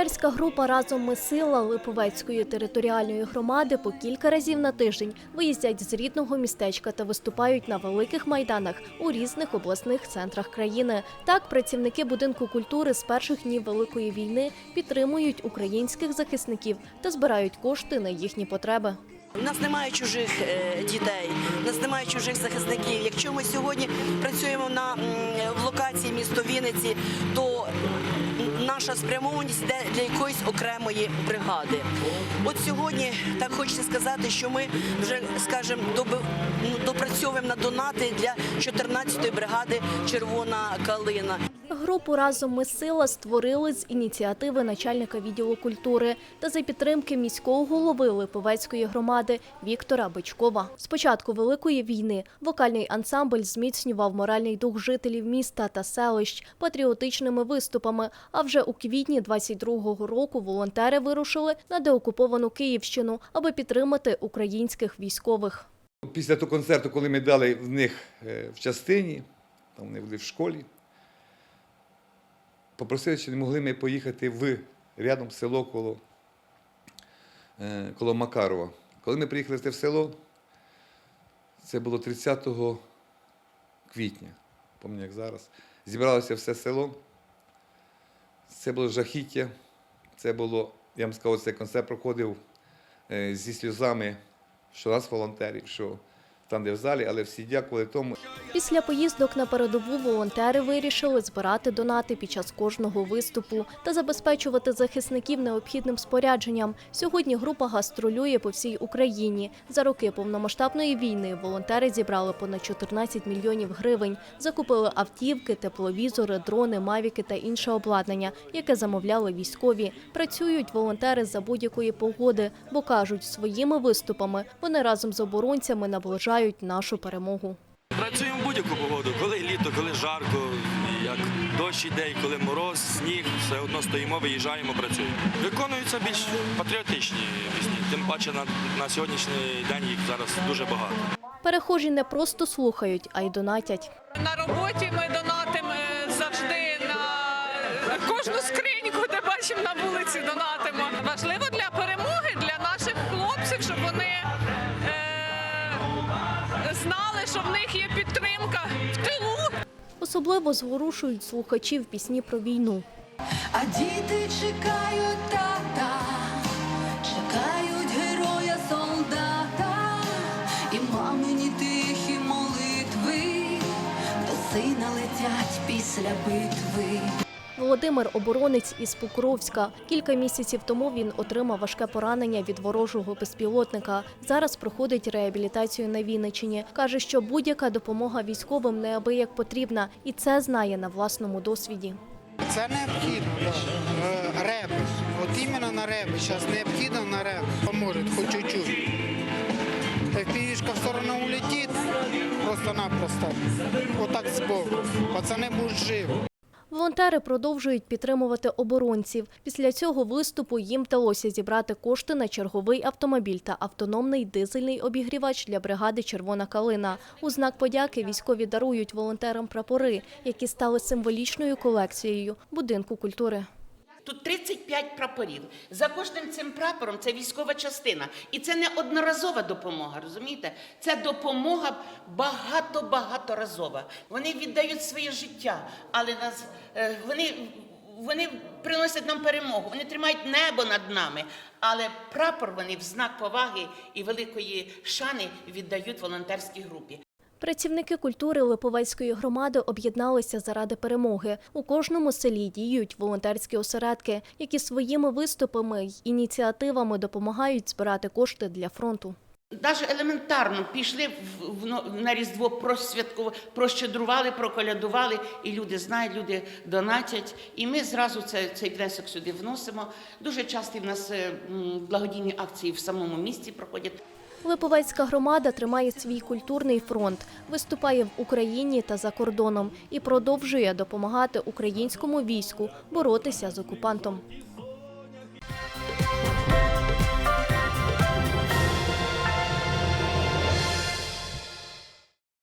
Волонтерська група Разом ми сила Липовецької територіальної громади по кілька разів на тиждень виїздять з рідного містечка та виступають на великих майданах у різних обласних центрах країни. Так, працівники будинку культури з перших днів великої війни підтримують українських захисників та збирають кошти на їхні потреби. У нас немає чужих е, дітей, у нас немає чужих захисників. Якщо ми сьогодні працюємо на в локації місто Вінниці, то наша спрямованість йде для якоїсь окремої бригади. От сьогодні так хочеться сказати, що ми вже скажімо, ну, допрацьовуємо на донати для 14-ї бригади Червона калина. Групу Разом ми сила створили з ініціативи начальника відділу культури та за підтримки міського голови Липовецької громади Віктора Бичкова. З початку великої війни вокальний ансамбль зміцнював моральний дух жителів міста та селищ патріотичними виступами. А вже у квітні 22-го року волонтери вирушили на деокуповану Київщину, аби підтримати українських військових. Після того концерту, коли ми дали в них е, в частині, там вони були в школі, попросили, чи не могли ми поїхати в рядом село коло, е, коло Макарова. Коли ми приїхали в село, це було 30 квітня, пам'ятаю, як зараз. Зібралося все село. Це було жахіття. Це було, я вам сказав, цей концерт проходив е, зі сльозами, що нас волонтерів, що там, де в залі, але всі дякували тому. Після поїздок на передову волонтери вирішили збирати донати під час кожного виступу та забезпечувати захисників необхідним спорядженням. Сьогодні група гастролює по всій Україні. За роки повномасштабної війни волонтери зібрали понад 14 мільйонів гривень, закупили автівки, тепловізори, дрони, мавіки та інше обладнання, яке замовляли військові. Працюють волонтери за будь-якої погоди, бо кажуть, своїми виступами вони разом з оборонцями наближають нашу перемогу. Працюємо в будь-яку погоду, коли літо, коли жарко, як дощ іде, коли мороз, сніг, все одно стоїмо, виїжджаємо, працюємо. Виконуються більш патріотичні пісні, тим паче на, на сьогоднішній день їх зараз дуже багато. Перехожі не просто слухають, а й донатять. На роботі ми донатимо е, завжди на кожну скриньку, де бачимо на вулиці, донатимо. Важливо для перемоги, для наших хлопців, щоб вони е, знали, що в них є підтримка в тилу. Особливо зворушують слухачів пісні про війну. А діти чекають тата, чекають героя солдата, і мамині тихі молитви до сина летять після битви. Володимир оборонець із Покровська. Кілька місяців тому він отримав важке поранення від ворожого безпілотника. Зараз проходить реабілітацію на Вінниччині. Каже, що будь-яка допомога військовим неабияк потрібна, і це знає на власному досвіді. Це необхідно. Е, реби. От іменно на реби. Зараз необхідно на реби. Поможе, хоч чуть-чуть. Півішка в сторону улетить, просто-напросто. Отак збоку. Пацани будуть живі. Волонтери продовжують підтримувати оборонців. Після цього виступу їм вдалося зібрати кошти на черговий автомобіль та автономний дизельний обігрівач для бригади Червона калина. У знак подяки військові дарують волонтерам прапори, які стали символічною колекцією будинку культури. Тут 35 прапорів. За кожним цим прапором це військова частина. І це не одноразова допомога, розумієте? Це допомога багато-багаторазова. Вони віддають своє життя, але нас, е, вони, вони приносять нам перемогу, вони тримають небо над нами. Але прапор вони в знак поваги і великої шани віддають волонтерській групі. Працівники культури Липовецької громади об'єдналися заради перемоги. У кожному селі діють волонтерські осередки, які своїми виступами й ініціативами допомагають збирати кошти для фронту. Навіть елементарно пішли в, на Різдво, просвяткували, прощедрували, проколядували, і люди знають, люди донатять. І ми зразу це, цей внесок сюди вносимо. Дуже часто в нас е, благодійні акції в самому місті проходять. Липовецька громада тримає свій культурний фронт, виступає в Україні та за кордоном і продовжує допомагати українському війську боротися з окупантом.